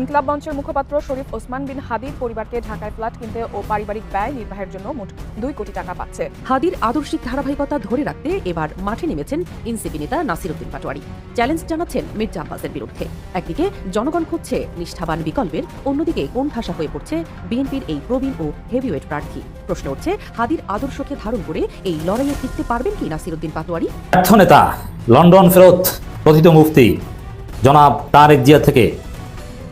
ইনকলাব মঞ্চের মুখপাত্র শরীফ ওসমান বিন হাদির পরিবারকে ঢাকায় ফ্ল্যাট কিনতে ও পারিবারিক ব্যয় নির্বাহের জন্য মোট দুই কোটি টাকা পাচ্ছে। হাদির আদর্শিক ধারাবাহিকতা ধরে রাখতে এবার মাঠে নেমেছেন এনসিপি নেতা নাসিরুদ্দিন পাটোয়ারি। চ্যালেঞ্জ জানাচ্ছেন মির্জা আব্বাসের বিরুদ্ধে। একদিকে জনগণ খুঁজছে নিষ্ঠাবান বিকল্পের অন্যদিকে কোন ভাষা হয়ে পড়ছে বিএনপির এই প্রবীণ ও হেভিওয়েট প্রার্থী। প্রশ্ন উঠছে হাদির আদর্শকে ধারণ করে এই লড়াইয়ে টিকতে পারবেন কি নাসিরুদ্দিন পাটোয়ারি? নেতা লন্ডন ফেরত কথিত মুফতি। জনাব তারেক জিয়া থেকে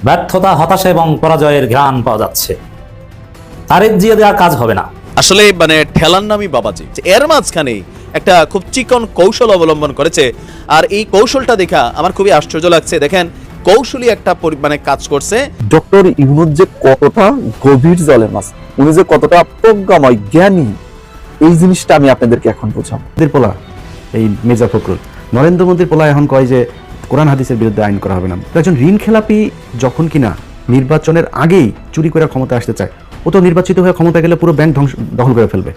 ব্যর্থতা হতাশা এবং পরাজয়ের ঘ্রাণ পাওয়া যাচ্ছে। তারেক জিয়া দেওয়া কাজ হবে না। আসলে মানে ঠেলার নামই বাবাজি। এর মাঝখানে একটা খুব চিকন কৌশল অবলম্বন করেছে। আর এই কৌশলটা দেখা আমার খুবই আশ্চর্য লাগছে। দেখেন কৌশলী একটা মানে কাজ করছে। ডক্টর ইউনুস যে কতটা গভীর জলের মাছ উনি যে কতটা প্রজ্ঞাময় জ্ঞানী এই জিনিসটা আমি আপনাদেরকে এখন বোঝাবো। পোলা এই মির্জা ফখরুল। নরেন্দ্র মোদীর পোলা এখন কয় যে কোরআন হাদিসের বিরুদ্ধে আইন করা হবে না। একজন ঋণ খেলাপি যখন কিনা নির্বাচনের আগেই চুরি করে ক্ষমতা আসতে চায়, ও তো নির্বাচিত হয়ে ক্ষমতা গেলে পুরো ব্যাংক ধ্বংস, দখল করে ফেলবে।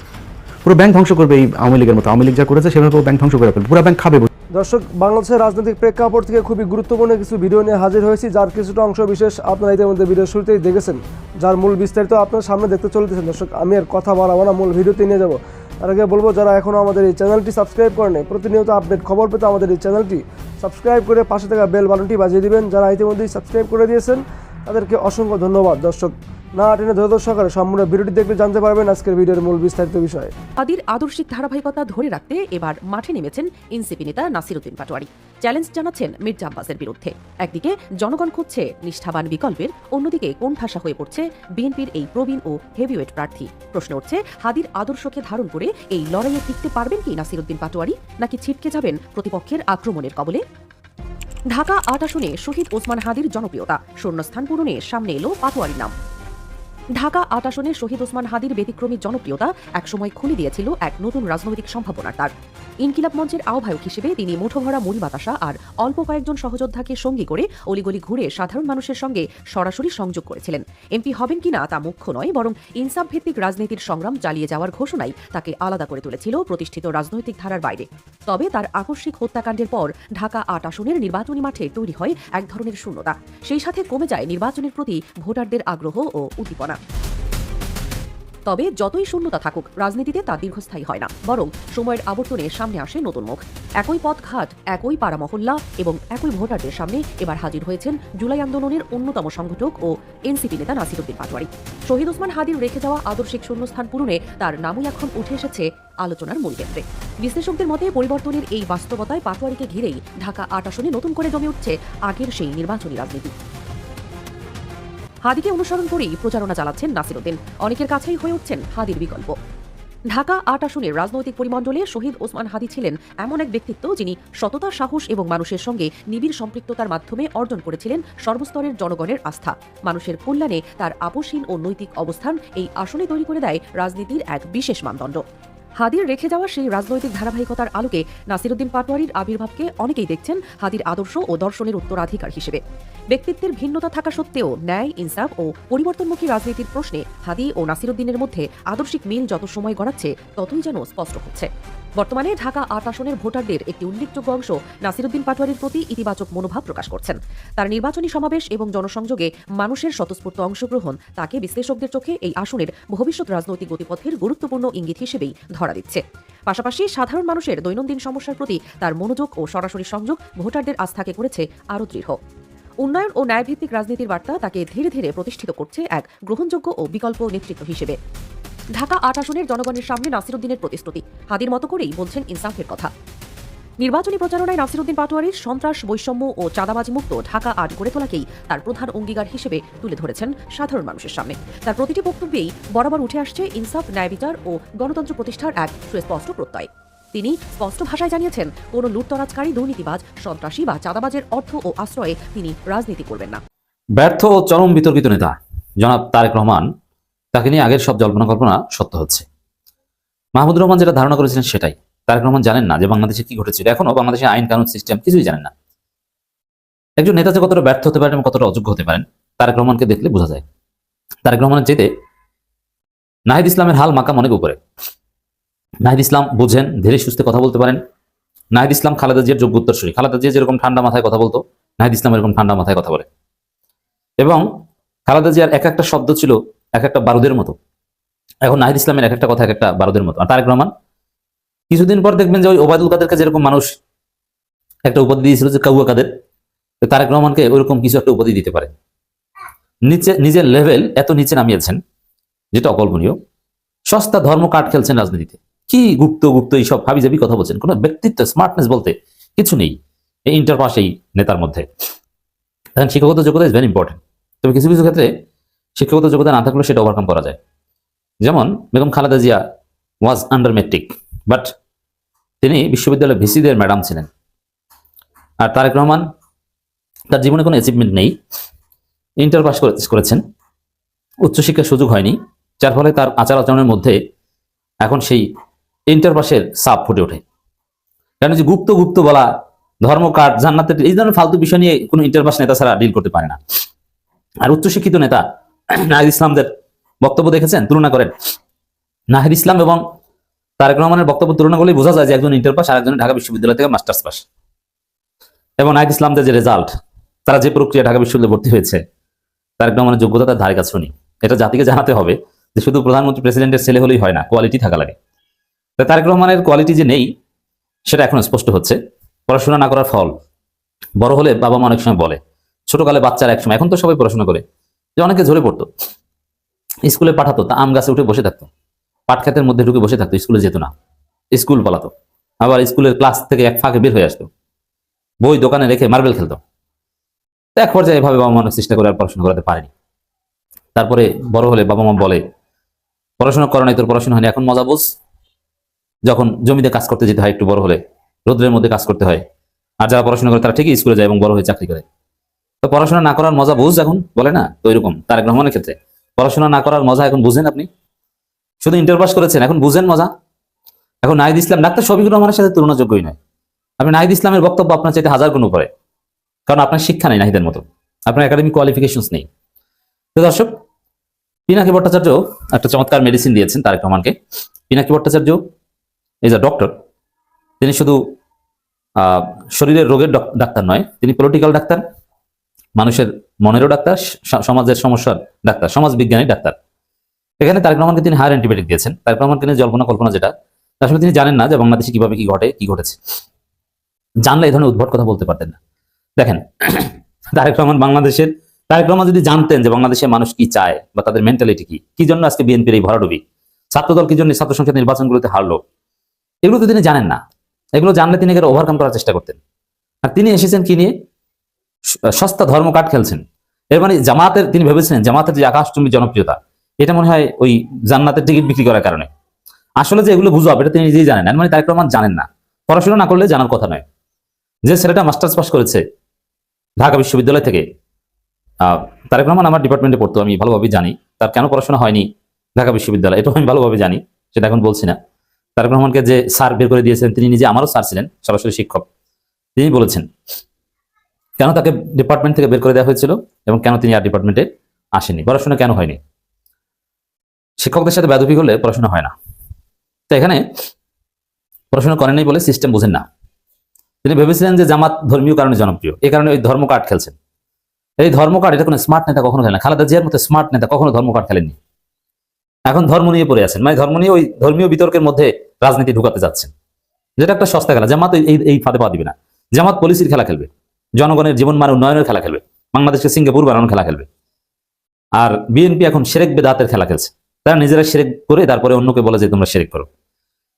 পুরো ব্যাংক ধ্বংস করবে এই আওয়ামী লীগের মতো। আওয়ামী লীগ যা করেছে সেভাবে ব্যাংক ধ্বংস করে ফেলবে। পুরো ব্যাংক খাবে। দর্শক, বাংলাদেশের রাজনৈতিক প্রেক্ষাপট থেকে খুবই গুরুত্বপূর্ণ কিছু ভিডিও নিয়ে হাজির হয়েছি, যার কিছুটা অংশ বিশেষ আপনারা ইতিমধ্যে ভিডিও শুরুতেই দেখেছেন, যার মূল বিস্তারিত আপনার সামনে দেখতে চলতেছেন দর্শক, আমি আর কথা বাড়াবো না, মূল ভিডিওতে নিয়ে যাব। তার আগে বলব, যারা এখনও আমাদের এই চ্যানেলটি সাবস্ক্রাইব করেনি প্রতিনিয়ত আপডেট খবর পেতে আমাদের এই চ্যানেলটি সাবস্ক্রাইব করে পাশে থাকা বেল বাটনটি বাজিয়ে দিবেন। যারা ইতিমধ্যেই সাবস্ক্রাইব করে দিয়েছেন, তাদেরকে অসংখ্য ধন্যবাদ। দর্শক না টেনে ধৈর্য সহকারে সম্পূর্ণ ভিডিওটি দেখলে জানতে পারবেন আজকের ভিডিওর মূল বিস্তারিত বিষয়ে। হাদির আদর্শিক ধারাবাহিকতা ধরে রাখতে এবার মাঠে নেমেছেন নেতা নাসিরুদ্দিন পাটোয়ারি। চ্যালেঞ্জ জানাচ্ছেন মির্জা আব্বাসের বিরুদ্ধে। একদিকে জনগণ খুঁজছে নিষ্ঠাবান বিকল্পের, অন্যদিকে কোন ঠাসা হয়ে পড়ছে বিএনপির এই প্রবীণ ও হেভিওয়েট প্রার্থী। প্রশ্ন উঠছে, হাদির আদর্শকে ধারণ করে এই লড়াইয়ে টিকতে পারবেন কি নাসিরুদ্দিন পাটোয়ারি, নাকি ছিটকে যাবেন প্রতিপক্ষের আক্রমণের কবলে? ঢাকা আট আসনে শহীদ ওসমান হাদির জনপ্রিয়তা। শূন্যস্থান পূরণে সামনে এলো পাটোয়ারির নাম। ঢাকা আট আসনে শহীদ ওসমান হাদির ব্যতিক্রমী জনপ্রিয়তা একসময় খুলে দিয়েছিল এক নতুন রাজনৈতিক সম্ভাবনার তার। ইনকিলাব মঞ্চের আহ্বায়ক হিসেবে তিনি মুঠোভরা, মুড়ি বাতাসা আর অল্প কয়েকজন সহযোদ্ধাকে সঙ্গী করে অলিগলি ঘুরে সাধারণ মানুষের সঙ্গে সরাসরি সংযোগ করেছিলেন। এমপি হবেন কিনা তা মুখ্য নয়, বরং ইনসাফ ভিত্তিক রাজনীতির সংগ্রাম চালিয়ে যাওয়ার ঘোষণাই তাকে আলাদা করে তুলেছিল প্রতিষ্ঠিত রাজনৈতিক ধারার বাইরে। তবে তার আকস্মিক হত্যাকাণ্ডের পর ঢাকা আট আসনের নির্বাচনী মাঠে তৈরি হয় এক ধরনের শূন্যতা। সেই সাথে কমে যায় নির্বাচনের প্রতি ভোটারদের আগ্রহ ও উদ্দীপনা। তবে যতই শূন্যতা থাকুক, রাজনীতিতে তা দীর্ঘস্থায়ী হয় না। বরং সময়ের আবর্তনে সামনে আসে নতুন মুখ। একই পথঘাট একই পাড়া মহল্লা এবং একই ভোটারদের সামনে এবার হাজির হয়েছেন জুলাই আন্দোলনের অন্যতম সংগঠক ও এনসিপি নেতা নাসিরুদ্দিন পাটোয়ারি। শহীদ ওসমান হাদির রেখে যাওয়া আদর্শিক শূন্যস্থান পূরণে তার নামই এখন উঠে এসেছে আলোচনার মূল কেন্দ্রে। বিশ্লেষকদের মতে, পরিবর্তনের এই বাস্তবতায় পাটোয়ারিকে ঘিরেই ঢাকা আট আসনে নতুন করে জমে উঠছে আগের সেই নির্বাচনী রাজনীতি। হাদিকে অনুসরণ করেই প্রচারণা চালাচ্ছেন নাসিরুদ্দিন অনেকের কাছেই হয়ে উঠছেন হাদির বিকল্প। ঢাকা আট আসনের রাজনৈতিক পরিমণ্ডলে শহীদ ওসমান হাদি ছিলেন এমন এক ব্যক্তিত্ব যিনি সততা সাহস এবং মানুষের সঙ্গে নিবিড় সম্পৃক্ততার মাধ্যমে অর্জন করেছিলেন সর্বস্তরের জনগণের আস্থা। মানুষের কল্যাণে তার আপোষহীন ও নৈতিক অবস্থান এই আসনে তৈরি করে দেয় রাজনীতির এক বিশেষ মানদণ্ড। হাদির রেখে যাওয়া সেই রাজনৈতিক ধারাবাহিকতার আলোকে নাসিরুদ্দিন পাটোয়ারির আবির্ভাবকে অনেকেই দেখছেন হাদির আদর্শ ও দর্শনের উত্তরাধিকার হিসেবে। ব্যক্তিত্বের ভিন্নতা থাকা সত্ত্বেও ন্যায়, ইনসাফ ও পরিবর্তনমুখী রাজনীতির প্রশ্নে হাদি ও নাসিরুদ্দিনের মধ্যে আদর্শিক মিল যত সময় গড়াচ্ছে, ততই যেন স্পষ্ট হচ্ছে। বর্তমানে ঢাকা আট আসনের ভোটারদের একটি উল্লেখযোগ্য অংশ নাসিরুদ্দিন পাটোয়ারির প্রতি ইতিবাচক মনোভাব প্রকাশ করছেন। তার নির্বাচনী সমাবেশ এবং জনসংযোগে মানুষের স্বতঃস্ফূর্ত অংশগ্রহণ, তাকে বিশ্লেষকদের চোখে এই আসনের ভবিষ্যৎ রাজনৈতিক গতিপথের গুরুত্বপূর্ণ ইঙ্গিত হিসেবেই ধরা দিচ্ছে। পাশাপাশি সাধারণ মানুষের দৈনন্দিন সমস্যার প্রতি তার মনোযোগ ও সরাসরি সংযোগ ভোটারদের আস্থাকে করেছে আরও দৃঢ়। উন্নয়ন ও ন্যায়ভিত্তিক রাজনীতির বার্তা তাকে ধীরে ধীরে প্রতিষ্ঠিত করছে এক গ্রহণযোগ্য ও বিকল্প নেতৃত্ব হিসেবে। ঢাকা আট আসনের জনগণের সামনে নাসিরুদ্দিনের প্রতিশ্রুতি। হাদির মতো করেই বলছেন ইনসাফের কথা। নির্বাচনী প্রচারণায় নাসিরুদ্দিন পাটোয়ারির সন্ত্রাস, বৈষম্য ও চাঁদাবাজি মুক্ত ঢাকা আট গড়ে তোলাকেই তার প্রধান অঙ্গীকার হিসেবে তুলে ধরেছেন সাধারণ মানুষের সামনে। তার প্রতিটি বক্তব্যেই বরাবর উঠে আসছে ইনসাফ, ন্যায় বিচার ও গণতন্ত্র প্রতিষ্ঠার এক সুস্পষ্ট প্রত্যয়। তিনি স্পষ্ট ভাষায় জানিয়েছেন, কোনো লুটতরাজকারী, দুর্নীতিবাজ, সন্ত্রাসী বা চাঁদাবাজের অর্থ ও আশ্রয়ে তিনি রাজনীতি করবেন না। ব্যর্থ ও চরম বিতর্কিত নেতা। জনাব তারেক রহমান তাকে নিয়ে আগের সব জল্পনা কল্পনা সত্য হচ্ছে। মাহমুদুর রহমান যেটা ধারণা করেছিলেন সেটাই। তারেক রহমান জানেন না যে বাংলাদেশে কি ঘটেছিল। এখনও বাংলাদেশের আইন কানুন সিস্টেম কিছুই জানেন না। একজন নেতা যে কতটা ব্যর্থ হতে পারেন এবং কতটা অযোগ্য হতে পারেন, তারেক রহমানকে দেখলে বোঝা যায়। তারেক রহমানের চেতে নাহিদ ইসলামের হাল মাকাম অনেক উপরে। নাহিদ ইসলাম বুঝেন, ধীরে সুস্থে কথা বলতে পারেন। নাহিদ ইসলাম খালেদা জিয়ার যোগ্য উত্তরসূরি। খালেদা জিয়া যেরকম ঠান্ডা মাথায় কথা বলতো, নাহিদ ইসলাম এরকম ঠান্ডা মাথায় কথা বলে। এবং খালেদা জিয়ার এক একটা শব্দ ছিল এক একটা বারুদের মতো। এখন নাহিদ ইসলামের এক একটা কথা এক একটা বারুদের মতো। আর তারেক রহমান, কিছুদিন পর দেখবেন যে ওই ওবায়দুল কাদেরকে যেরকম মানুষ একটা উপাধি দিয়েছিল যে কাউয়া কাদের তারেক রহমানকে ওইরকম কিছু একটা উপাধি দিতে পারে নিচে, নিজের লেভেল এত নিচে নামিয়েছেন, যেটা অকল্পনীয়। সস্তা ধর্ম কাট খেলছেন রাজনীতিতে। কি গুপ্ত গুপ্ত এইসব হাবি জাবি কথা বলছেন? কোনো ব্যক্তিত্ব স্মার্টনেস বলতে কিছু নেই এই ইন্টারপাস এই নেতার মধ্যে। শিক্ষাগত যোগ্যতা ইজ ভেরি ইম্পর্টেন্ট তবে কিছু কিছু ক্ষেত্রে শিক্ষাগত যোগ্যতা না থাকলেও সেটা ওভারকাম করা যায়। যেমন Begum Khaleda Zia was under matric but তিনি বিশ্ববিদ্যালয়ের ভিসিদের ম্যাডাম ছিলেন। আর তারেক রহমান তার জীবনে কোনো অ্যাচিভমেন্ট নেই। ইন্টার পাস করেছেন। উচ্চশিক্ষার সুযোগ হয়নি, যার ফলে তার আচার আচরণের মধ্যে এখন সেই ইন্টার পাসের সাপ ফুটে ওঠে। কারণ যে গুপ্ত গুপ্ত বলা, ধর্ম কার্ড জান্নাতের এই ধরনের ফালতু বিষয় নিয়ে কোনো ইন্টার পাস নেতা ছাড়া ডিল করতে পারে না। আর উচ্চশিক্ষিত নেতা নাহিদ ইসলামদের বক্তব্য দেখেছেন? তুলনা করেন। নাহিদ ইসলাম এবং তারেক রহমানের বক্তব্য তুলনা করলেই বোঝা যায় যে একজন ইন্টার পাস আর একজন ঢাকা বিশ্ববিদ্যালয় থেকে মাস্টার্স পাস। এবং নাহিদ ইসলামদের যে রেজাল্ট তারা যে প্রক্রিয়া ঢাকা বিশ্ববিদ্যালয়ে ভর্তি হয়েছে, তারেক রহমানের যোগ্যতা তার ধারে নেই এটা জাতিকে জানাতে হবে যে শুধু প্রধানমন্ত্রী, প্রেসিডেন্টের ছেলে হলেই হয় না কোয়ালিটি থাকা লাগে। তো তারেক রহমানের কোয়ালিটি যে নেই, সেটা এখন স্পষ্ট হচ্ছে। পড়াশোনা না করার ফল। বড় হলে বাবা মা অনেক সময় বলে, ছোটকালে বাচ্চারা এক সময় এখন তো সবাই পড়াশোনা করে। যে অনেকে ঝরে পড়তো। স্কুলে পাঠাতো, তা আম গাছে উঠে বসে থাকতো। পাট ক্ষেতের মধ্যে ঢুকে বসে থাকতো, স্কুলে যেত না। স্কুল পালাতো। আবার স্কুলের ক্লাস থেকে এক ফাঁকে বের হয়ে আসতো। বই দোকানে রেখে মার্বেল খেলতো। এক পর্যায়ে এভাবে বাবা মা চেষ্টা করে আর পড়াশোনা করাতে পারেনি। তারপরে বড় হলে বাবা মা বলে, পড়াশোনা করা নাই, তোর পড়াশোনা হয়নি, এখন মজা বুঝ। যখন জমিতে কাজ করতে যেতে হয় একটু বড় হলে, রোদ্রের মধ্যে কাজ করতে হয়। আর যারা পড়াশোনা করে তারা ঠিকই স্কুলে যায় এবং বড় হয়ে চাকরি করে। তো পড়াশোনা না করার মজা বুঝ এখন, বলে না? তো এরকম তারেক রহমানের ক্ষেত্রে। পড়াশোনা না করার মজা এখন বুঝেন আপনি? শুধু ইন্টার পাস করেছেন, এখন বুঝেন মজা? এখন নাহিদ ইসলাম, ডাক্তার শফিকুর রহমানের সাথে তুলনাযোগ্যই নয়। আপনি নাহিদ ইসলামের বক্তব্য আপনার চাইতে হাজার গুণ উপরে। কারণ আপনার শিক্ষা নেই নাহিদের মতো। আপনার একাডেমিক কোয়ালিফিকেশনস নেই। তো দর্শক, পিনাকি ভট্টাচার্য, একটা চমৎকার মেডিসিন দিয়েছেন তারেক রহমানকে। Pinaki Bhattacharya is a doctor তিনি শুধু শরীরের রোগের ডাক্তার নয়, তিনি পলিটিক্যাল ডাক্তার। মানুষের মনেরও ডাক্তার সমাজের সমস্যার ডাক্তার সমাজ বিজ্ঞানী ডাক্তার। এখানে তারেক রহমানকে তিনি হায়ার অ্যান্টিবায়োটিক দিয়েছেন। তারেক রহমানকে জল্পনা কল্পনা যেটা আসলে তিনি জানেন না যে বাংলাদেশে কীভাবে কি ঘটে, কি ঘটেছে। জানলে এই ধরনের উদ্ভট কথা বলতে পারতেন না। দেখেন, তারেক রহমান বাংলাদেশের, তারেক রহমান যদি জানতেন যে বাংলাদেশের মানুষ কি চায় বা তাদের মেন্টালিটি কি কি জন্য আজকে বিএনপির এই ভরাডুবি? ছাত্রদল কি জন্য ছাত্র সংসদ নির্বাচনগুলোতে হারলো? এগুলো তো তিনি জানেন না। এগুলো জানলে তিনি এগুলো ওভারকাম করার চেষ্টা করতেন। আর তিনি এসেছেন কি নিয়ে? সস্তা ধর্ম কাট খেলছেন। এর মানে জামাতের, তিনি ভেবেছিলেন জামাতের যে আকাশচুম্বী জনপ্রিয়তা, এটা মনে হয় ওই জান্নাতের টিকিট বিক্রি করার কারণে। আসলে যে এগুলো বুঝব এটা তিনি নিজেই জানেন মানে তারেক রহমান জানেন না। পড়াশোনা না করলে জানার কথা নয়। যে ছেলেটা মাস্টার্স পাস করেছে ঢাকা বিশ্ববিদ্যালয় থেকে তারেক রহমান আমার ডিপার্টমেন্টে পড়তো, আমি ভালোভাবে জানি। তার কেন পড়াশোনা হয়নি ঢাকা বিশ্ববিদ্যালয়, এটাও আমি ভালোভাবে জানি, সেটা এখন বলছি না। তারেক রহমানকে যে স্যার বের করে দিয়েছেন তিনি নিজে আমারও স্যার ছিলেন, সরাসরি শিক্ষক। তিনি বলেছেন কেন তাকে ডিপার্টমেন্ট থেকে বের করে দেওয়া হয়েছিল এবং কেন তিনি আর ডিপার্টমেন্টে আসেননি? পড়াশোনা কেন হয়নি? শিক্ষকদের সাথে বেদবি করলে পড়াশোনা হয় না। তো এখানে পড়াশোনা করেন বলে সিস্টেম বোঝেন না। তিনি ভেবেছিলেন যে জামাত ধর্মীয় কারণে জনপ্রিয়। এই কারণে ওই ধর্ম কার্ড খেলছেন। এই ধর্ম কার্ড এটা কোনো স্মার্ট নেতা কখনো খেলে না। খালেদা জিয়ার মতো স্মার্ট নেতা কখনো ধর্ম কার্ড খেলেননি। এখন ধর্ম নিয়ে পড়ে আছেন। মানে ধর্ম নিয়ে ওই ধর্মীয় বিতর্কের মধ্যে রাজনীতি ঢুকাতে যাচ্ছেন। যেটা একটা সস্তা খেলা। জামাত এই এই ফাঁদে পা দিবে না। জামাত পলিসির খেলা খেলবে। জনগণের জীবন মান উন্নয়নের খেলা খেলবে। বাংলাদেশকে সিঙ্গাপুর বানানোর খেলা খেলবে। আর বিএনপি এখন সেরেক বেদাতের খেলা খেলছে। তারা নিজেরা সেরেক করে তারপরে অন্যকে বলে যে তোমরা সেরেক করো।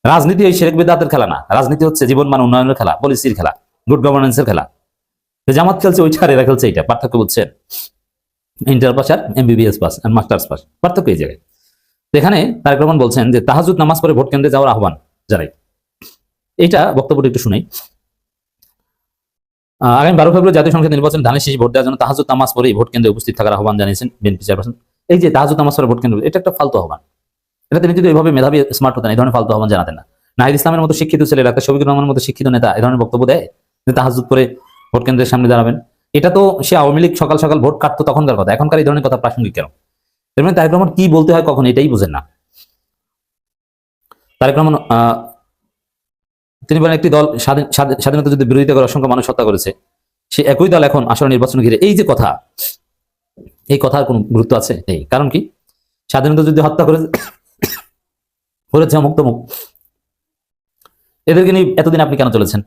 রাজনীতি ওই সেরেক বেদাতের খেলা না। রাজনীতি হচ্ছে জীবন মান উন্নয়নের খেলা পলিসির খেলা গুড গভর্নেন্সের খেলা। জামাত খেলছে ওইটা আর এরা খেলছে এইটা, পার্থক্য বুঝছেন? ইন্টার পাস আর এমবিবিএস পাস আর মাস্টার্স পাস পার্থক্য এই জায়গায়। এখানে তারেক রহমান বলছেন যে তাহাজুদ নামাজ পরে ভোট কেন্দ্রে যাওয়ার আহ্বান জানাই। এইটা বক্তব্যটা একটু শুনেই। আগামী বারো ফেব্রুয়ারি জাতীয় সংসদ নির্বাচনে ধানের শীষ ভোট দেওয়ার জন্য তাহাজুদ নামাজ পড়ে ভোট কেন্দ্রে উপস্থিত থাকার আহ্বান জানিয়েছেন বিএনপি চেয়ারপারসন। এই যে তাহাজুদ নামাজ পড়ে ভোট কেন্দ্র, এটা একটা ফালতু আহ্বান। এটা তিনি যদি এইভাবে মেধাবী স্মার্ট হতেন, এই ধরনের ফালতু আহ্বান জানাতেন না। নাহিদ ইসলামের মতো শিক্ষিত ছেলে, ডাক্তার শফিকুর রহমানের মতো শিক্ষিত নেতা, এই ধরনের বক্তব্য দেয় যে তাহাজুদ করে ভোট কেন্দ্রের সামনে দাঁড়াবেন। এটা তো সে আওয়ামী লীগ সকাল সকাল ভোট কাটতো তখনকার কথা। এখনকার এই ধরনের কথা প্রাসঙ্গিক কেন? এর মানে তারেক রহমান কি বলতে হয় কখন, এটাই বুঝেন না। তারেক রহমান তিনি বলেন একটি দল স্বাধীন- স্বাধীন- স্বাধীনতা যুদ্ধে বিরোধিতা করে অসংখ্য মানুষ হত্যা করেছে। সে একই দল এখন আসলে নির্বাচন ঘিরে। এই যে কথা, এই কথার কোনো গুরুত্ব আছে? নেই। কারণ কি? স্বাধীনতা যুদ্ধে হত্যা করে করেছে অমুক তমুক। এদেরকে নিয়ে এতদিন আপনি কেন চলেছেন?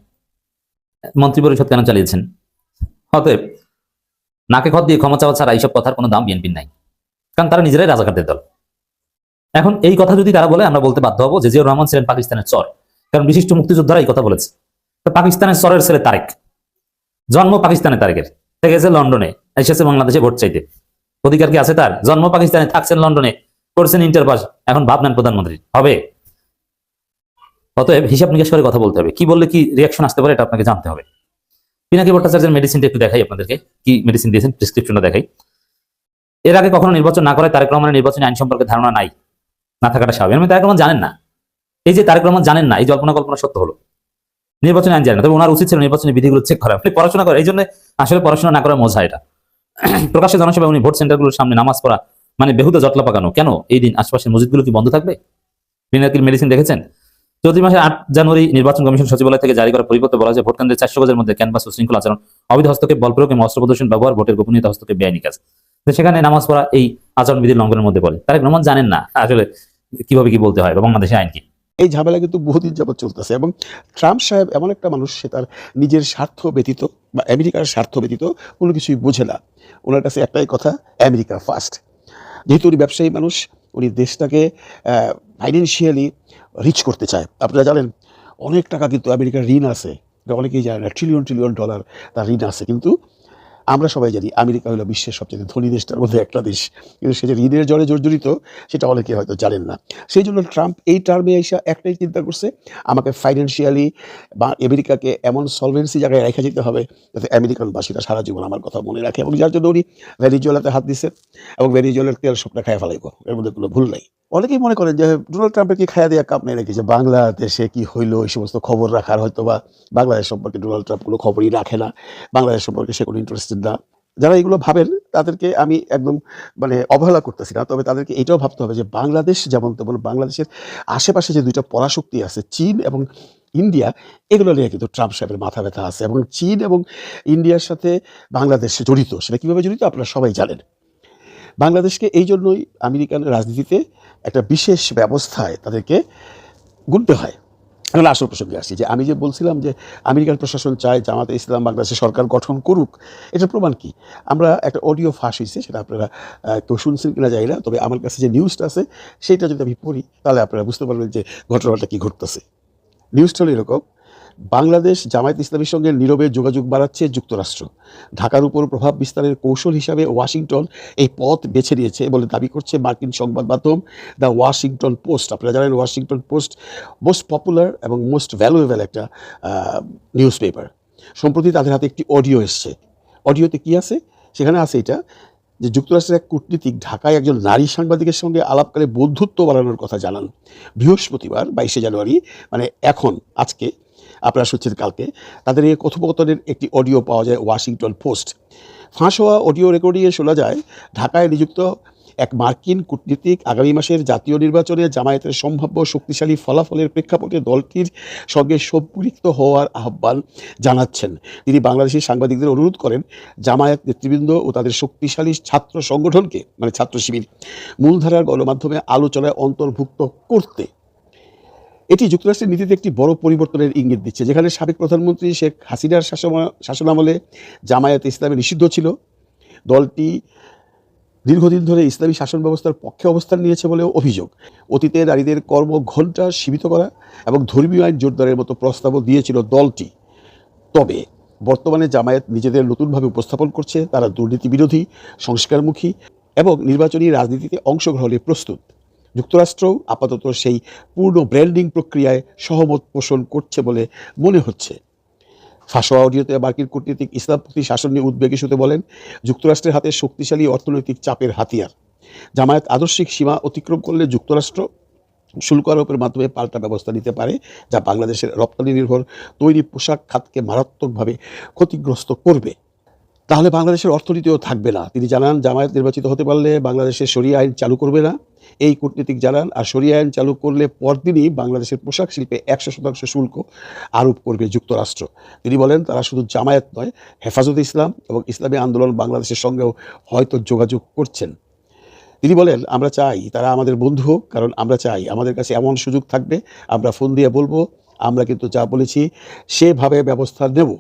মন্ত্রী পরিষদ কেন চালিয়েছেন? অতএব, নাকে খত দিয়ে ক্ষমা চাওয়া ছাড়া এইসব কথার কোনো দাম বিএনপির নাই। কারণ তারা নিজেরাই রাজাকারদের দল। এখন এই কথা যদি তারা বলে, আমরা বলতে বাধ্য হব যে রহমান ছিলেন পাকিস্তানের চর। কারণ বিশিষ্ট মুক্তিযোদ্ধারা এই কথা বলেছে। পাকিস্তানের চরের ছেলে তারেক। জন্ম পাকিস্তানে তারেকের। থেকে গেছে লন্ডনে, এসেছে বাংলাদেশে ভোট চাইতে। অধিকার কি আছে তার? জন্ম পাকিস্তানে, থাকছেন লন্ডনে করছেন ইন্টার পাস, এখন ভাবনান প্রধানমন্ত্রী। হবে। অতএব হিসাব নিকাশ করে কথা বলতে হবে। কি বললে কি রিয়াকশন আসতে পারে এটা আপনাকে জানতে হবে। পিনাকি ভট্টাচার্যের মেডিসিনটা একটু দেখাই আপনাদেরকে। কি মেডিসিন দিয়েছেন? প্রেসক্রিপশনটা দেখাই। এর আগে কখনো নির্বাচন না করে তারেক রহমানের নির্বাচনী আইন সম্পর্কে ধারণা নাই। না থাকাটা স্বাভাবিক। আমি তারেক রহমান জানেন না। এই যে তারেক রহমান জানেন না, এই জল্পনা কল্পনা সত্য হলো? নির্বাচনী আইন জানেন না, তবে ওনার উচিত ছিল নির্বাচনী বিধিগুলো চেক করা। আপনি পড়াশোনা করে এই জন্য আসলে পড়াশোনা না করার মজা এটা। প্রকাশ্যে জনসভায় উনি ভোট সেন্টারগুলোর সামনে নামাজ পড়া মানে বেহুদা জটলা পাকানো। কেন? এই দিন আশপাশের মসজিদগুলো কি বন্ধ থাকবে? পিনাকির মেডিসিন দেখেছেন? চলতি মাসে আট জানুয়ারি নির্বাচন কমিশন সচিবালয় থেকে জারি করা পরিবর্তে বলা হয় ভোট কেন্দ্রের চারশো গজের মধ্যে ক্যানভাস ও শৃঙ্খলা আচরণ। অবৈধ হস্তক্ষেপ, বল প্রয়োগ এবং অস্ত্র প্রদর্শন ব্যবহার, ভোটের গোপনীয়তা হস্তক্ষেপ বেআইনি কাজ। সেখানে নামাজ পড়া এই আচরণ বিধির লঙ্ঘনের মধ্যে পড়ে। তারেক রহমান জানেন না, আসলে কীভাবে কি বলতে হয় বাংলাদেশে আইন কি? এই ঝামেলা কিন্তু বহুদিন যাবৎ চলতেছে এবং ট্রাম্প সাহেব এমন একটা মানুষ, সে তার নিজের স্বার্থ ব্যতীত বা আমেরিকার স্বার্থ ব্যতীত কোনো কিছুই বোঝে না। ওনার কাছে একটাই কথা, আমেরিকা ফার্স্ট যেহেতু উনি ব্যবসায়ী মানুষ, উনি দেশটাকে ফাইন্যান্সিয়ালি রিচ করতে চায়। আপনারা জানেন, অনেক টাকা কিন্তু আমেরিকার ঋণ আছে। অনেকেই জানে না ট্রিলিয়ন ট্রিলিয়ন ডলার তার ঋণ আছে। কিন্তু আমরা সবাই জানি আমেরিকা হলো বিশ্বের সবচেয়ে ধনী দেশটার মধ্যে একটা দেশ। কিন্তু সে যে ঋণের জলে জর্জরিত, সেটা অনেকে হয়তো জানেন না। সেই জন্য ট্রাম্প এই টার্মে এসে একটাই চিন্তা করছে, আমাকে ফাইন্যান্সিয়ালি বা আমেরিকাকে এমন সলভেন্সি জায়গায় রেখে যেতে হবে যাতে আমেরিকানবাসীরা সারা জীবন আমার কথা মনে রাখে এবং যার জন্য উনি ভেনিজুয়েলাতে হাত দিচ্ছে এবং ভেনিজুয়েলার তেল সবটা খায় ফেলাইব। এর মধ্যে কোনো ভুল নাই। অনেকেই মনে করেন যে ডোনাল্ড ট্রাম্পের কি খায়া দেওয়া কাপ নেই রেখেছে বাংলাদেশে কি হইল, এই সমস্ত খবর রাখার হয়তো বা বাংলাদেশ সম্পর্কে ডোনাল্ড ট্রাম্প কোনো খবরই রাখে না। বাংলাদেশ সম্পর্কে সে কোনো ইন্টারেস্টেড না। যারা এগুলো ভাবেন, তাদেরকে আমি একদম মানে অবহেলা করতেছি না। তবে তাদেরকে এটাও ভাবতে হবে যে বাংলাদেশ যেমন তেমন বাংলাদেশের আশেপাশে যে দুইটা পরাশক্তি আছে, চীন এবং ইন্ডিয়া, এগুলো নিয়ে কিন্তু ট্রাম্প সাহেবের মাথা ব্যথা আছে এবং চীন এবং ইন্ডিয়ার সাথে বাংলাদেশ জড়িত। সেটা কীভাবে জড়িত আপনারা সবাই জানেন। বাংলাদেশকে এই জন্যই আমেরিকান রাজনীতিতে একটা বিশেষ ব্যবস্থায় তাদেরকে গুনতে হয়। এখন আসল প্রসঙ্গে আসি যে আমি যে বলছিলাম যে আমেরিকান প্রশাসন চায় জামাতে ইসলাম বাংলাদেশে সরকার গঠন করুক, এটার প্রমাণ কি? আমরা একটা অডিও ফাঁস হয়েছে, সেটা আপনারা কেউ শুনছেন কিনা যাই না, তবে আমার কাছে যে নিউজটা আছে, সেইটা যদি আমি পড়ি, তাহলে আপনারা বুঝতে পারবেন যে ঘটনাটা কী ঘটতেছে। নিউজটা হলো এরকম বাংলাদেশ জামায়াত ইসলামীর সঙ্গে নীরবে যোগাযোগ বাড়াচ্ছে যুক্তরাষ্ট্র। ঢাকার উপর প্রভাব বিস্তারের কৌশল হিসাবে ওয়াশিংটন এই পথ বেছে নিয়েছে বলে দাবি করছে মার্কিন সংবাদ মাধ্যম দ্য ওয়াশিংটন পোস্ট। আপনারা জানেন ওয়াশিংটন পোস্ট মোস্ট পপুলার এবং মোস্ট ভ্যালুয়েবল একটা নিউজ পেপার সম্প্রতি তাদের হাতে একটি অডিও এসছে। অডিওতে কি আছে? সেখানে আছে এটা যে যুক্তরাষ্ট্রের এক কূটনীতিক ঢাকায় একজন নারী সাংবাদিকের সঙ্গে আলাপকালে বন্ধুত্ব বাড়ানোর কথা জানান। বৃহস্পতিবার বাইশে জানুয়ারি মানে এখন, আজকে আপনারা শুনছেন কালকে। তাদের এই কথোপকথনের একটি অডিও পাওয়া যায় ওয়াশিংটন পোস্ট। ফাঁস হওয়া অডিও রেকর্ডিংয়ে শোনা যায়, ঢাকায় নিযুক্ত এক মার্কিন কূটনীতিক আগামী মাসের জাতীয় নির্বাচনে জামায়াতের সম্ভাব্য শক্তিশালী ফলাফলের প্রেক্ষাপটে দলটির সঙ্গে সম্পৃক্ত হওয়ার আহ্বান জানাচ্ছেন। তিনি বাংলাদেশি সাংবাদিকদের অনুরোধ করেন, জামায়াত নেতৃবৃন্দ ও তাদের শক্তিশালী ছাত্র সংগঠনকে মানে ছাত্র শিবির, মূলধারার গণমাধ্যমে আলোচনায় অন্তর্ভুক্ত করতে। এটি যুক্তরাষ্ট্রের নীতিতে একটি বড় পরিবর্তনের ইঙ্গিত দিচ্ছে, যেখানে সাবেক প্রধানমন্ত্রী শেখ হাসিনার শাসন শাসনামলে জামায়াত ইসলামে নিষিদ্ধ ছিল। দলটি দীর্ঘদিন ধরে ইসলামী শাসন ব্যবস্থার পক্ষে অবস্থান নিয়েছে বলেও অভিযোগ। অতীতে নারীদের কর্মঘণ্টা সীমিত করা এবং ধর্মীয় আইন জোরদারের মতো প্রস্তাবও দিয়েছিল দলটি। তবে বর্তমানে জামায়াত নিজেদের নতুনভাবে উপস্থাপন করছে, তারা দুর্নীতি বিরোধী, সংস্কারমুখী এবং নির্বাচনী রাজনীতিতে অংশগ্রহণে প্রস্তুত। যুক্তরাষ্ট্রও আপাতত সেই পূর্ণ ব্র্যান্ডিং প্রক্রিয়ায় সহমত পোষণ করছে বলে মনে হচ্ছে। ফাঁসোয়া অডিওতে মার্কিন কূটনীতিক ইসলামপন্থী শাসন নিয়ে উদ্বেগ ইস্যুতে বলেন, যুক্তরাষ্ট্রের হাতে শক্তিশালী অর্থনৈতিক চাপের হাতিয়ার। জামায়াত আদর্শিক সীমা অতিক্রম করলে যুক্তরাষ্ট্র শুল্ক আরোপের মাধ্যমে পাল্টা ব্যবস্থা নিতে পারে, যা বাংলাদেশের রপ্তানি নির্ভর তৈরি পোশাক খাতকে মারাত্মকভাবে ক্ষতিগ্রস্ত করবে। তাহলে বাংলাদেশের অর্থনীতিও থাকবে না। তিনি জানান, জামায়াত নির্বাচিত হতে পারলে বাংলাদেশের সরিয়া আইন চালু করবে না। এই কূটনীতিক জানান, আর সরিয়া আইন চালু করলে পরদিনই বাংলাদেশের পোশাক শিল্পে একশো শতাংশ শুল্ক আরোপ করবে যুক্তরাষ্ট্র। তিনি বলেন, তারা শুধু জামায়াত নয়, হেফাজত ইসলাম এবং ইসলামী আন্দোলন বাংলাদেশের সঙ্গেও হয়তো যোগাযোগ করছেন। তিনি বলেন, আমরা চাই তারা আমাদের বন্ধু হোক, কারণ আমরা চাই আমাদের কাছে এমন সুযোগ থাকবে, আমরা ফোন দিয়ে বলব, আমরা কিন্তু যা বলেছি সেভাবে ব্যবস্থা নেব।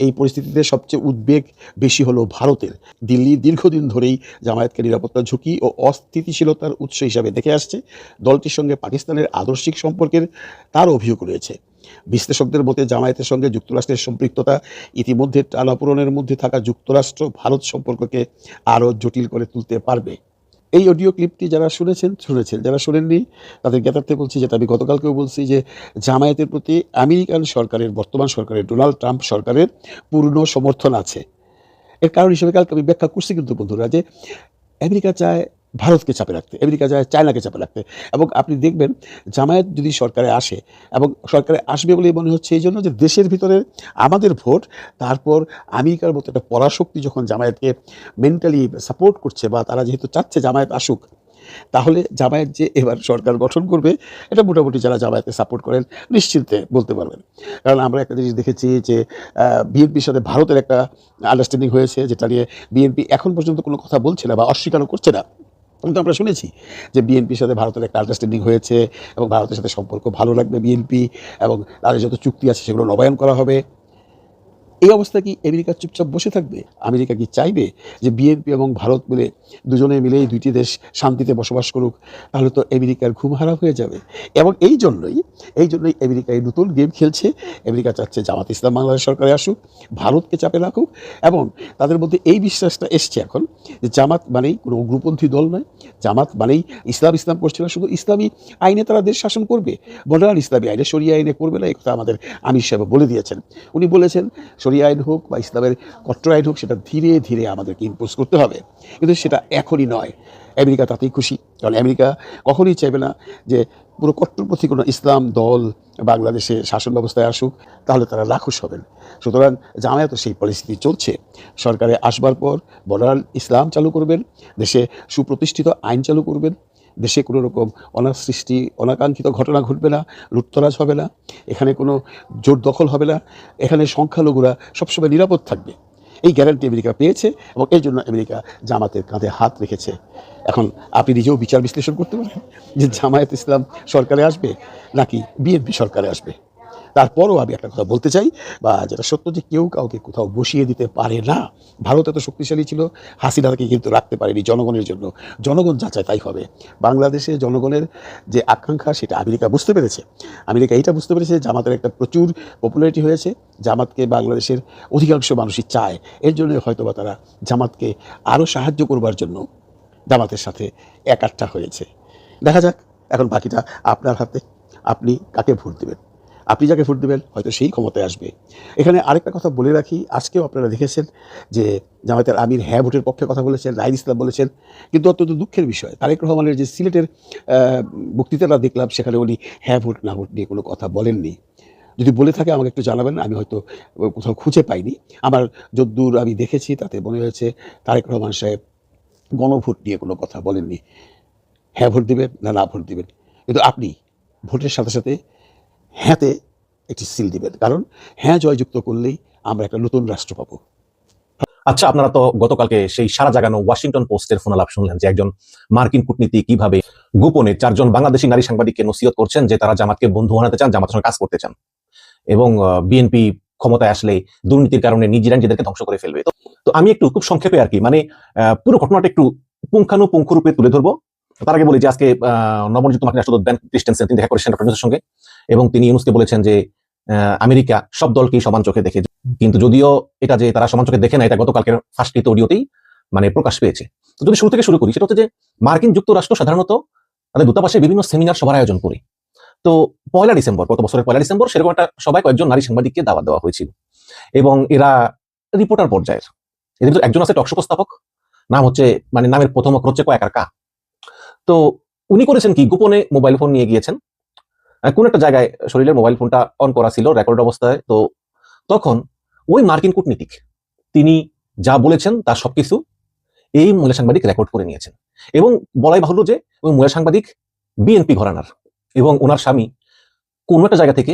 এই পরিস্থিতিতে সবচেয়ে উদ্বেগ বেশি হলো ভারতের। দিল্লি দীর্ঘদিন ধরেই জামায়াতকে নিরাপত্তা ঝুঁকি ও অস্থিতিশীলতার উৎস হিসাবে দেখে আসছে। দলটির সঙ্গে পাকিস্তানের আদর্শিক সম্পর্কের তার অভিযোগ রয়েছে। বিশ্লেষকদের মতে জামায়াতের সঙ্গে যুক্তরাষ্ট্রের সম্পৃক্ততা, ইতিমধ্যে টানাপূরণের মধ্যে থাকা যুক্তরাষ্ট্র ভারত সম্পর্ককে আরও জটিল করে তুলতে পারবে। এই অডিও ক্লিপটি যারা শুনেছেন শুনেছেন। যারা শোনেননি, তাদের জ্ঞাতার্থে বলছি যেটা আমি গতকালকেও বলছি যে, জামায়াতের প্রতি আমেরিকান সরকারের, বর্তমান সরকারের, ডোনাল্ড ট্রাম্প সরকারের পূর্ণ সমর্থন আছে। এর কারণ হিসেবে কালকে আমি ব্যাখ্যা করছি কিন্তু বন্ধুরা যে, আমেরিকা চায় ভারতকে চাপে রাখতে, আমেরিকা যায়, চায়নাকে চাপে রাখতে। এবং আপনি দেখবেন জামায়াত যদি সরকারে আসে এবং সরকারে আসবে বলে মনে হচ্ছে এই জন্য যে দেশের ভিতরে আমাদের ভোট, তারপর আমেরিকার মতো একটা পরাশক্তি যখন জামায়াতকে মেন্টালি সাপোর্ট করছে বা তারা যেহেতু চাচ্ছে জামায়াত আসুক, তাহলে জামায়াত যে এবার সরকার গঠন করবে, এটা মোটামুটি যারা জামায়াতে সাপোর্ট করেন নিশ্চিন্তে বলতে পারবেন। কারণ আমরা একটা জিনিস দেখেছি যে বিএনপির সাথে ভারতের একটা আন্ডারস্ট্যান্ডিং হয়েছে, যেটা নিয়ে বিএনপি এখন পর্যন্ত কোনো কথা বলছে না বা অস্বীকারও করছে না। কিন্তু আমরা শুনেছি যে বিএনপির সাথে ভারতের একটা আন্ডারস্ট্যান্ডিং হয়েছে এবং ভারতের সাথে সম্পর্ক ভালো লাগবে বিএনপি এবং তাদের যত চুক্তি আছে সেগুলো নবায়ন করা হবে। এই অবস্থা কি আমেরিকা চুপচাপ বসে থাকবে? আমেরিকা কি চাইবে যে বিএনপি এবং ভারত মিলে দুজনে মিলে এই দুইটি দেশ শান্তিতে বসবাস করুক? তাহলে তো আমেরিকার ঘুম হারাম হয়ে যাবে। এবং এই জন্যই এই জন্যই আমেরিকা এই নতুন গেম খেলছে। আমেরিকা চাচ্ছে জামাত ইসলাম বাংলাদেশ সরকারে আসুক, ভারতকে চাপে রাখুক এবং তাদের মধ্যে এই বিশ্বাসটা এসছে এখন যে জামাত মানেই কোনো উগ্রপন্থী দল নয়। জামাত মানেই ইসলাম ইসলাম করছে না, শুধু ইসলামী আইনে তারা দেশ শাসন করবে। মডার্ন ইসলামী আইনে সরিয়া আইনে করবে না, এই কথা আমাদের আমির সাহেব বলে দিয়েছেন। উনি বলেছেন সরিয়া আইন হোক বা ইসলামের কট্টর আইন হোক, সেটা ধীরে ধীরে আমাদেরকে ইম্পোজ করতে হবে। কিন্তু সেটা এখনই নয়। আমেরিকা তাতেই খুশি। কারণ আমেরিকা কখনোই চাইবে না যে পুরো কট্টরপন্থী কোনো ইসলাম দল বাংলাদেশে শাসন ব্যবস্থায় আসুক, তাহলে তারা রাখুস হবেন। সুতরাং জামায়াত সেই পরিস্থিতি চলছে। সরকারে আসবার পর মডার্ন ইসলাম চালু করবেন, দেশে সুপ্রতিষ্ঠিত আইন চালু করবেন দেশে কোনো রকম অনার সৃষ্টি, অনাকাঙ্ক্ষিত ঘটনা ঘটবে না, লুটতরাজ হবে না, এখানে কোনো জোর দখল হবে না, এখানে সংখ্যালঘুরা সবসময় নিরাপদ থাকবে। এই গ্যারান্টি আমেরিকা পেয়েছে এবং এই জন্য আমেরিকা জামাতের কাঁধে হাত রেখেছে। এখন আপনি নিজেও বিচার বিশ্লেষণ করতে পারেন যে জামায়াত ইসলাম সরকারে আসবে নাকি বিএনপি সরকারে আসবে? তারপরও আমি একটা কথা বলতে চাই, বা যেটা সত্য যে কেউ কাউকে কোথাও বসিয়ে দিতে পারে না, ভারত এত শক্তিশালী ছিল, হাসিনাকে কিন্তু রাখতে পারেনি জনগণের জন্য। জনগণ যাচাই তাই হবে। বাংলাদেশে জনগণের যে আকাঙ্ক্ষা, সেটা আমেরিকা বুঝতে পেরেছে। আমেরিকা এইটা বুঝতে পেরেছে, জামাতের একটা প্রচুর পপুলারিটি হয়েছে, জামাতকে বাংলাদেশের অধিকাংশ মানুষই চায়। এর জন্য হয়তোবা তারা জামাতকে আরও সাহায্য করবার জন্য জামাতের সাথে একাট্টা হয়েছে। দেখা যাক, এখন বাকিটা আপনার হাতে, আপনি কাকে ভোট দেবেন? আপনি যাকে ভোট দেবেন হয়তো সেই ক্ষমতায় আসবে। এখানে আরেকটা কথা বলে রাখি, আজকেও আপনারা দেখেছেন যে জামায়াতের আমির হ্যাঁ ভোটের পক্ষে কথা বলেছেন রাইদ ইসলাম বলেছেন, কিন্তু অত্যন্ত দুঃখের বিষয়। তারেক রহমানের যে সিলেটের বক্তৃতাটা দেখলাম, সেখানে উনি হ্যাঁ ভোট, না ভোট নিয়ে কোনো কথা বলেননি। যদি বলে থাকে আমাকে একটু জানাবেন, আমি হয়তো কোথাও খুঁজে পাইনি। আমার যদ্দূর আমি দেখেছি, তাতে মনে হয়েছে তারেক রহমান সাহেব গণভোট নিয়ে কোনো কথা বলেননি। হ্যাঁ ভোট দেবেন না না ভোট দেবেন। কিন্তু আপনি ভোটের সাথে সাথে হ্যাঁতে একটি সিল দিবেন। কারণ হ্যাঁ জয়যুক্ত করলেই আমরা একটা নতুন রাষ্ট্র পাবো। আচ্ছা আপনারা তো গতকালকে সেই সারা জাগানো ওয়াশিংটন পোস্টের ফোন ফোনালাপ শুনলেন যে একজন মার্কিন কূটনীতি কীভাবে গোপনে চারজন বাংলাদেশি নারী সাংবাদিককে নসিহত করছেন যে তারা জামাতকে বন্ধু বানাতে চান জামাতের সঙ্গে কাজ করতে চান। এবং বিএনপি ক্ষমতায় আসলে দুর্নীতির কারণে নিজেরা নিজেদেরকে ধ্বংস করে ফেলবে। তো- আমি একটু খুব সংক্ষেপে আর কি মানে পুরো ঘটনাটা একটু পুঙ্খানুপুঙ্খ রূপে তুলে ধরবো। তার আগে বলি যে আজকে নবনিযুক্ত মার্কিন রাষ্ট্রদূত বেন ক্রিস্টেনসেন, তিনি দেখা করেছেন ডক্টর সঙ্গে। এবং তিনি ইউনুসকে বলেছেন যে আমেরিকা সব দলকেই সমান চোখে দেখে কিন্তু যদিও এটা যে তারা সমান চোখে দেখে না, এটা গতকালকের ফার্স্টকৃত অডিওতেই মানে প্রকাশ পেয়েছে। তো যদি শুরু থেকে শুরু করি, সেটা হচ্ছে যে, মার্কিন যুক্তরাষ্ট্র সাধারণত তাদের দূতাবাসে বিভিন্ন সেমিনার, সভার আয়োজন করে। তো পয়লা ডিসেম্বর, গত বছরের পয়লা ডিসেম্বর সেরকম একটা সবাই কয়েকজন নারী সাংবাদিককে দাওয়াত দেওয়া হয়েছিল। এবং এরা রিপোর্টার পর্যায়ের। এদের ভিতর একজন আছে টকশো উপস্থাপক নাম হচ্ছে মানে নামের প্রথম অক্ষর হচ্ছে কয়েকার কা। তো উনি করেছেন কি? গোপনে মোবাইল ফোন নিয়ে গিয়েছেন। কোন একটা জায়গায় শরীরের মোবাইল ফোনটা অন করা ছিল রেকর্ড অবস্থায়, তো তখন ওই মার্কিন কূটনীতিক, তিনি যা বলেছেন তার সবকিছু এই মহিলা সাংবাদিক রেকর্ড করে নিয়েছেন। এবং বলাই বাহুল্য যে, ওই মহিলা সাংবাদিক বিএনপি ঘরানার এবং ওনার স্বামী কোন একটা জায়গা থেকে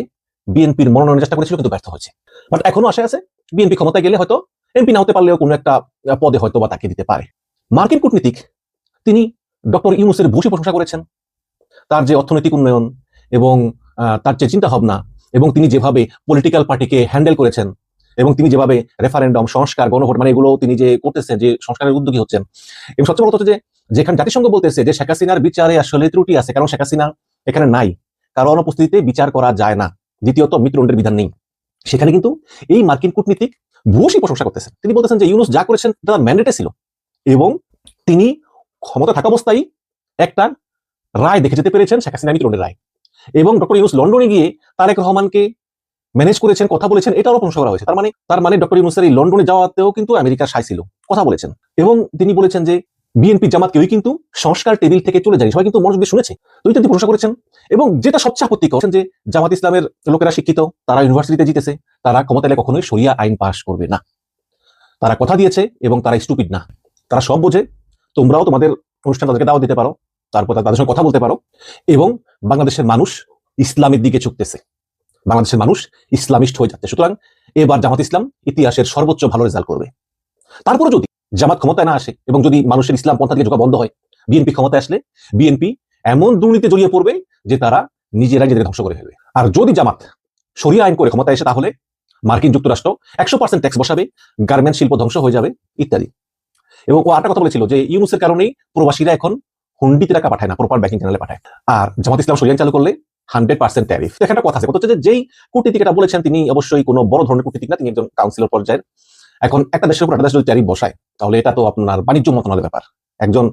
বিএনপির মনোনয়নের চেষ্টা করেছিল, কিন্তু ব্যর্থ হয়েছে। বাট এখনও আশা আছে বিএনপি ক্ষমতায় গেলে হয়তো এমপি না হতে পারলেও কোনো একটা পদে হয়তো বা তাকে দিতে পারে। মার্কিন কূটনীতিক, তিনি ডক্টর ইউনুসের ভূষী প্রশংসা করেছেন। তার যে অর্থনৈতিক উন্নয়ন এবং তার যে চিন্তা ভাবনা এবং তিনি যেভাবে পলিটিক্যাল পার্টিকে হ্যান্ডেল করেছেন এবং তিনি যেভাবে রেফারেন্ডাম সংস্কার, গণভোট মানে এগুলো তিনি যে করতেছেন, যে সংস্কারের উদ্যোগী হচ্ছেন। এবং সবচেয়ে বড় হচ্ছে যেখানে জাতিসংঘ বলতেছে যে শেখ হাসিনার বিচারে আসলে ত্রুটি আছে, কারণ শেখ হাসিনা এখানে নাই। কারও অনুপস্থিতিতে বিচার করা যায় না। দ্বিতীয়ত, মৃত্যুদণ্ডের বিধান নেই। সেখানে কিন্তু এই মার্কিন কূটনীতিক ভূয়সী প্রশংসা করতেছেন। তিনি বলতেছেন যে ইউনুস যা করেছেন তার ম্যান্ডেটে ছিল। এবং তিনি ক্ষমতা থাকা অবস্থায় একটা রায় দেখে যেতে পেরেছেন শেখ হাসিনা মৃত্যুদণ্ডের রায়। এবং ডক্টর ইউনুস লন্ডনে গিয়ে তারেক রহমানকে ম্যানেজ করেছেন, কথা বলেছেন, এটাও প্রশংসা করা হয়েছে। তার মানে তার মানে ডক্টর ইউনুসের এই লন্ডনে যাওয়াতেও কিন্তু আমেরিকার সাই ছিল, কথা বলেছেন। এবং তিনি বলেছেন যে বিএনপি জামাত কেউই কিন্তু সংস্কার টেবিল থেকে চলে যায়নি, সবাই কিন্তু মনোযোগ দিয়ে শুনেছে। তো তিনি প্রশংসা করেছেন। এবং যেটা সবচেয়ে আপত্তি করছেন যে, জামাত ইসলামের লোকেরা শিক্ষিত, তারা ইউনিভার্সিটিতে জিতেছে, তারা ক্ষমতা এলে কখনোই সরিয়া আইন পাশ করবে না। তারা কথা দিয়েছে এবং তারা স্টুপিড না। তারা সব বোঝে, তোমরাও তোমাদের অনুষ্ঠান তাদেরকে দাওয়া দিতে পারো, তারপর তাদের সঙ্গে কথা বলতে পারো। এবং বাংলাদেশের মানুষ ইসলামের দিকে ঝুঁকতেছে। বাংলাদেশের মানুষ ইসলামিস্ট হয়ে যাচ্ছে। সুতরাং এবার জামাত ইসলাম ইতিহাসের সর্বোচ্চ ভালো রেজাল্ট করবে। তারপরে যদি জামাত ক্ষমতায় না আসে এবং যদি মানুষের ইসলাম পন্থা থেকে ঝোঁকা বন্ধ হয়, বিএনপি ক্ষমতায় আসলে বিএনপি এমন দুর্নীতি জড়িয়ে পড়বে যে তারা নিজেরাই নিজেদের ধ্বংস করে ফেলবে। আর যদি জামাত সরিয়া আইন করে ক্ষমতায় এসে তাহলে মার্কিন যুক্তরাষ্ট্র একশো পার্সেন্ট ট্যাক্স বসাবে গার্মেন্ট শিল্প ধ্বংস হয়ে যাবে, ইত্যাদি। এবং ও আরেকটা কথা বলেছিল যে ইউনুসের কারণেই প্রবাসীরা এখন হুন্ডিতে টাকা পাঠায় না প্রপার ব্যাংকিং চ্যানেলে পাঠায়। আর জামাত ইসলাম সরিয়া আইন চালু করলে হান্ড্রেড পার্সেন্ট ট্যারিফ একটা কথা আছে, কথা হচ্ছে যে যেই কূটনীতিক এটা বলেছেন, তিনি অবশ্যই কোনো বড় ধরনের কূটনীতিক না, তিনি একজন কাউন্সিলর পর্যায়ের। এখন একটা দেশের উপর একটা দেশ যদি ট্যারিফ বসায়, তাহলে এটা তো আপনার বাণিজ্য মন্ত্রণালয়ের ব্যাপার। একজন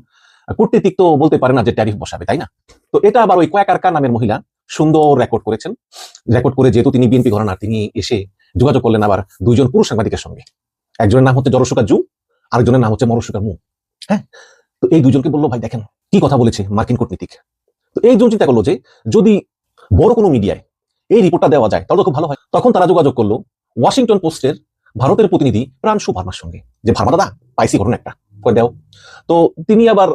কূটনীতিক তো বলতে পারে না যে ট্যারিফ বসাবে, তাই না? তো এটা আবার ওই কয়েক আরকা নামের মহিলা সুন্দর রেকর্ড করেছেন। রেকর্ড করে যেহেতু তিনি বিএনপি ঘরানার তিনি এসে যোগাযোগ করলেন আবার দুইজন পুরুষ সাংবাদিকের সঙ্গে। একজনের নাম হচ্ছে জরসুকা জু, আরেকজনের নাম হচ্ছে মরসুকা মু। হ্যাঁ? তো এই দুজনকে বলল, ভাই, দেখেন, কি কথা বলেছে মার্কিন কূটনীতিক? তো এই জন চিন্তা করল যে, যদি বড় কোনো মিডিয়ায় এই রিপোর্টটা দেওয়া যায়, তাহলে খুব ভালো হয়। তখন তারা যোগাযোগ করল ওয়াশিংটন পোস্টের ভারতের প্রতিনিধি প্রাণশু ভার্মার সঙ্গে, যে, ভার্মা দাদা, পাইছি ঘটনা একটা, করে দাও। তো তিনি আবার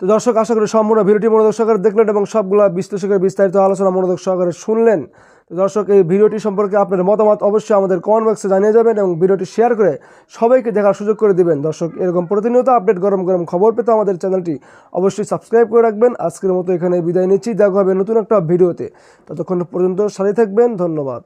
তো দর্শক, আশা করি সম্পূর্ণ ভিডিওটি মনোযোগ সহকারে দেখলেন এবং সবগুলা বিশ্লেষকের বিস্তারিত আলোচনা মনোযোগ সহকারে শুনলেন। দর্শক, এই ভিডিওটি সম্পর্কে আপনার মতামত অবশ্যই আমাদের কমেন্ট বক্সে জানিয়ে যাবেন এবং ভিডিওটি শেয়ার করে সবাইকে দেখার সুযোগ করে দিবেন। দর্শক, এরকম প্রতিনিয়ত আপডেট গরম গরম খবর পেতে আমাদের চ্যানেলটি অবশ্যই সাবস্ক্রাইব করে রাখবেন। আজকের মতো এখানে বিদায় নিচ্ছি। দেখা হবে নতুন একটা ভিডিওতে। ততক্ষণ পর্যন্ত সাথে থাকবেন। ধন্যবাদ।